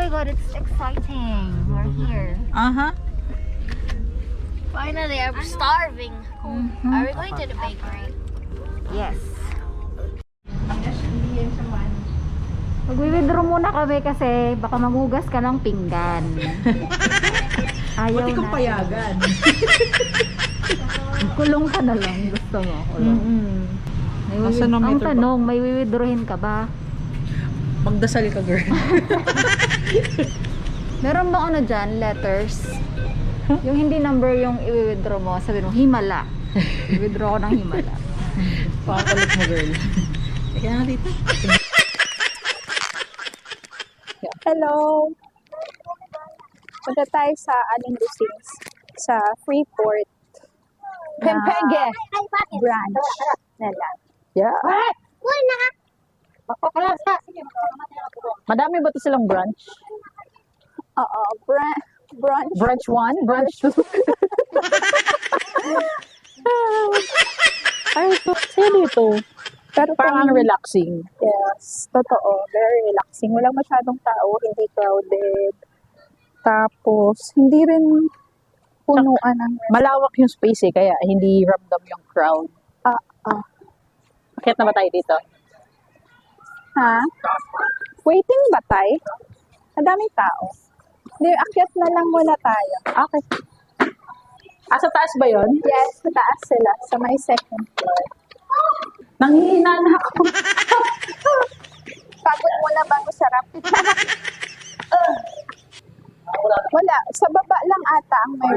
my god, it's exciting. We're here. Aha. Finally, I'm starving. Mhm. Are we going to the bakery? Yes. Magwi-withdraw muna kami kasi baka maghugas ka ng pinggan. Ayaw Pati kang na. payagan. Kulong ka na lang. Gusto mo. Kulong. Wiwi- na Ang tanong, may wiwithdrawin ka ba? Magdasal ka, girl. Meron ba ano dyan, letters? Yung hindi number yung i-withdraw mo, sabi mo, himala. I-withdraw ko ng himala. Pakakulit mo, girl. Teka na dito. Hello! Punta tayo sa Aling Lusings sa Freeport Pempenge! branch nila. Yeah. Madami ba ito silang branch? Oo, bra- branch. Branch 1? Branch 2? Ay, ito. Sa'yo dito. Pero Parang kung- relaxing. Yes, totoo. Very relaxing. Walang masyadong tao, hindi crowded. Tapos, hindi rin punuan ng Malawak yung space eh, kaya hindi ramdam yung crowd. Ah, ah. Bakit na ba tayo dito? Ha? Waiting ba tayo? Madaming tao. Hindi, akyat na lang muna tayo. Okay. Ah, sa taas ba yon? Yes, sa taas sila, sa may second floor. Nanghihina na ako. Pagod muna bago sarap. Wala, sa baba lang ata ang may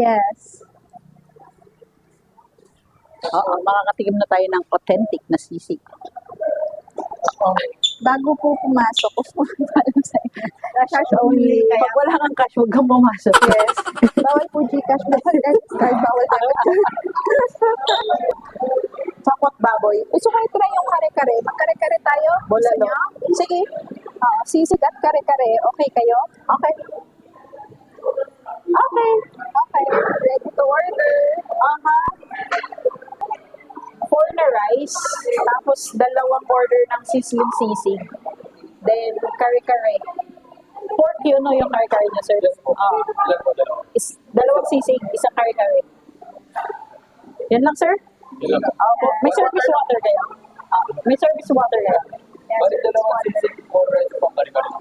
Yes. Oo, makakatikim na tayo ng authentic na sisig. Oh. Bago po pumasok, sa inyo. Cash only. Kaya, Pag wala kang cash, huwag kang pumasok. yes. Bawal po Gcash, bawal credit card, bawal debit Sakot baboy. Gusto ko i-try yung kare-kare. Mag-kare-kare tayo? Niyo? Sige. Ah, sisig at kare-kare. Okay kayo? Okay. Okay. Ready to order. Aha. Four na rice, tapos dalawang order ng sizzling sisig. Then, kare-kare. Pork yun, no, yung kare-kare niya, sir. Oo. Is, dalawang sisig, isang kare-kare. Yan lang, sir? Opo. May service water kayo? Ah, may service water kayo? Bali dalawang sisig or rice po kari-kari.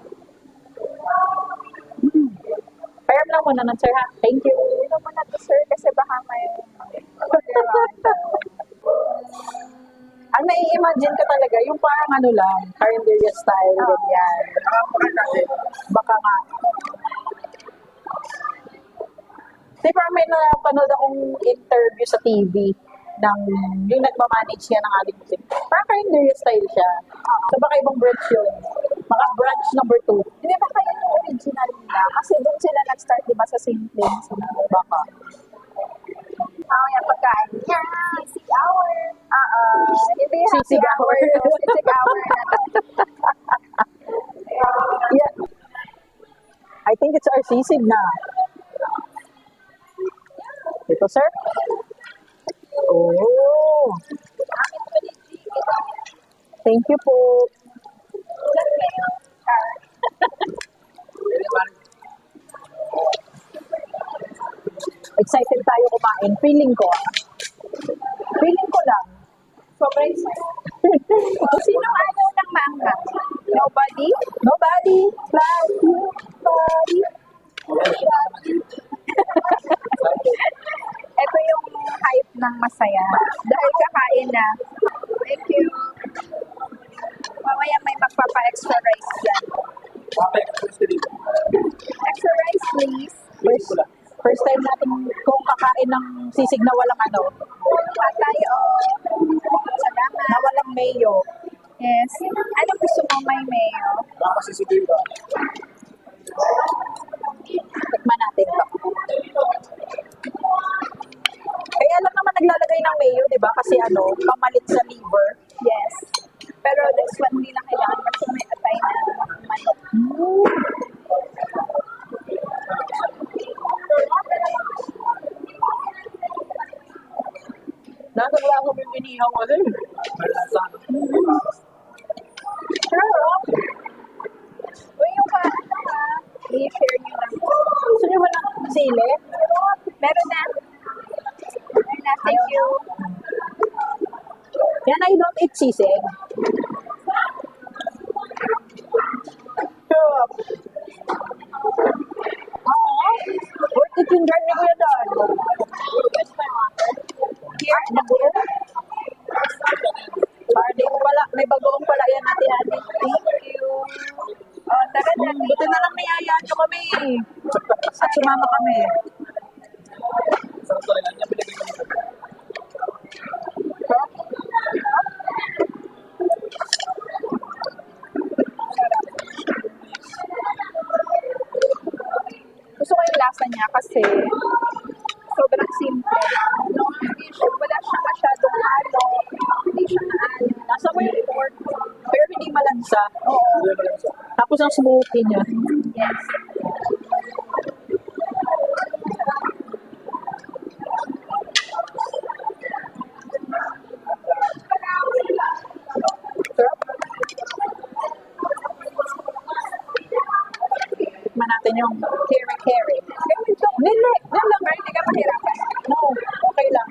Pairam lang muna nun, sir, ha? Thank you. Ito muna to, sir, kasi baka may Ang nai-imagine ko talaga, yung parang ano lang, Carinderia style, ganyan. Baka nga. Di ba may napanood akong interview sa TV ng yung nagmamanage niya ng aling musik. Parang Carinderia style siya. So baka ibang branch yun. Mga branch number two. Hindi ba kayo yung original nila? Kasi doon sila nag-start, di ba, sa same place. Baka. Ah, yung pagkain. Yeah, sisig hour. Ah. Hindi happy Sisig hour. Sisig hour na. Yeah. I think it's our sisig na. Ito, sir. Oh. Thank you po. Excited tayo kumain. Feeling ko. Feeling ko lang. Sobrang Sino ayaw ng manga? Nobody? Nobody like you. Nobody? Ito yung hype ng masaya. Dahil kakain na. Thank you. Mamaya may magpapa-extra rice dito. Extra rice, please. First, first time natin kung kakain ng sisig na walang ano, Pa tayo. Salamat. na walang mayo. Yes. Ano gusto mo may mayo? Nakasisigil ka. Tikman natin to. Kaya lang naman naglalagay ng mayo, di ba? Kasi ano, pamalit sa liver. Yes. Pero this one hindi na kailangan kasi may atay na manok. Nasa wala ko yung inihaw ko pero, kung yung kaano i-share nyo lang po. Gusto nyo ba sili? Meron na. Meron na, thank you. Yan, I don't eat sisig. Worth it yung journey ko yun doon. Here, nabuo. Sumama kami. Gusto ko yung lasa niya kasi sobrang simple. No, hindi siya, wala siya masyadong ano, hindi siya maano. Nasa mo yung pork. Pero hindi malansa. Oo. Tapos ang smoky niya. yes. Natin yung kere-kere. Hindi, yan lang. Hindi ka mahirapan. No, okay lang.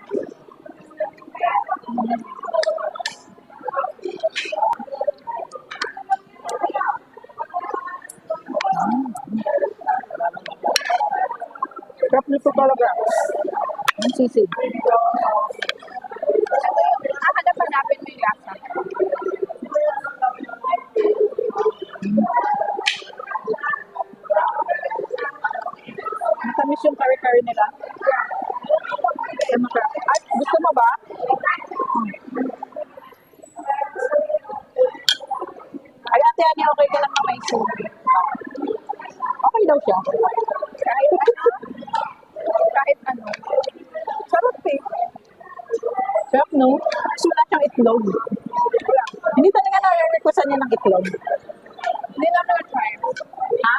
Sarap nito talaga. Ang sisig. Hahanap hanapin mo yung lasa. Matamis yung kare-kare nila. Ay, masarap. Ay, gusto mo ba? Ay, ate Ani, okay ka lang na may subi. Okay daw siya. Kahit ano, kahit ano. Sarap eh. Sarap, no? Sula siyang itlog. Hindi talaga na-requestan niya ng itlog. Hindi namin na-try. Ha?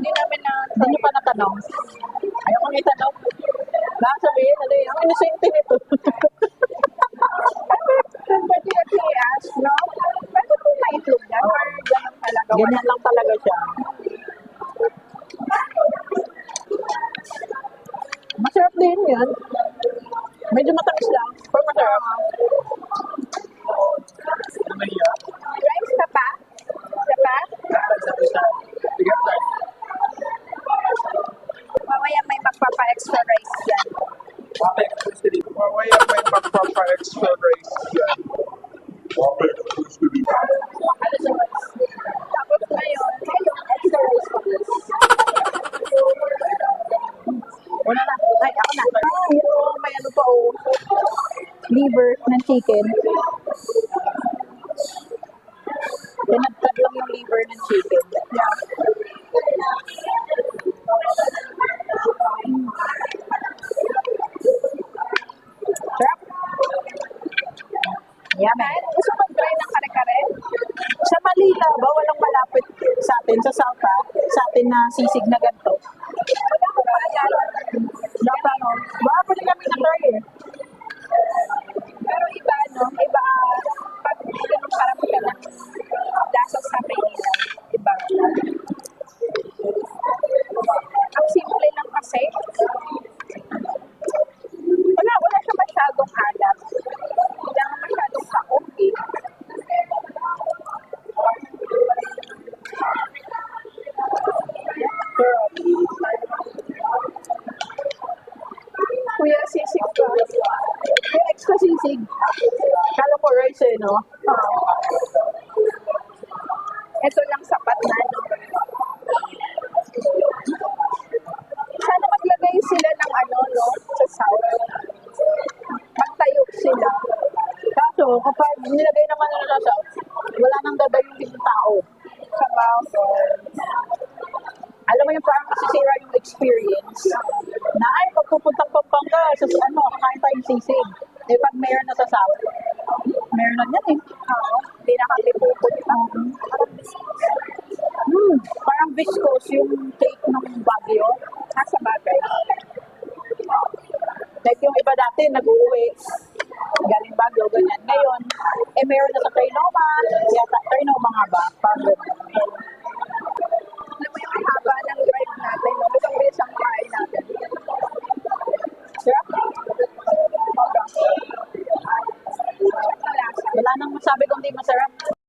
Hindi namin na Hindi niyo pa natanong. Ayaw kong itanong. Baka sabihin, ano yun, ang inosente nito. Pwede natin i-ask, no? Pwede po maitlog yan or ganun talaga? Ganyan lang talaga siya. Masarap din yan. Medyo matamis lang, pero masarap. Ano? Rice ka pa? Isa pa? Sa isa. Sige, tayo. Mamaya may magpapa-extra rice yan. Mamaya may magpapa-extra rice yan. Wape, gusto dito. Ano sa rice? Tapos ngayon, ngayon, extra rice pa. Una na. Ay, ako na. Ah, yung may ano pa oh. Liver ng chicken. Tinagtad lang yung liver ng chicken. Sarap. Yummy. Gusto mag-try ng kare-kare, Sa Manila ba, walang malapit sa atin, sa South? Sa atin na sisig na ganito. wala ko pa yan. Dapat ano, baka pwede kami na-try eh. Pero iba, no? Iba, pag ganun parang ka ng lasa sa Maynila. Iba. Ang simple lang kasi. Wala, wala siya masyadong alat. Wala nga masyadong kaok eh. Kuya, sisig ka. May extra sisig. Eh, no? Ito lang sapat na, no? Sana maglagay sila ng ano, no? Sa south. Magtayo sila. Kaso, kapag nilagay naman nila sa South, wala nang dadayong din yung tao. Sa mountain. Alam mo yung parang masisira yung experience na ay, pag pupuntang Pampanga, sa ano, kakain tayong sisig. Eh, pag meron na sa South, meron na yan eh. Oo. Hindi na kami pupunta. Parang Hmm, parang viscose yung cake ng Baguio. nasa bagay. Like yung iba dati, nag-uwi. Galing Baguio, ganyan. Ngayon, eh meron na sa Trinoma. Yata, Trinoma nga ba? Parang ganun. Alam mo yung haba ng drive natin, no? Isang bilis ang kain natin. Wala nang masabi kung di masarap.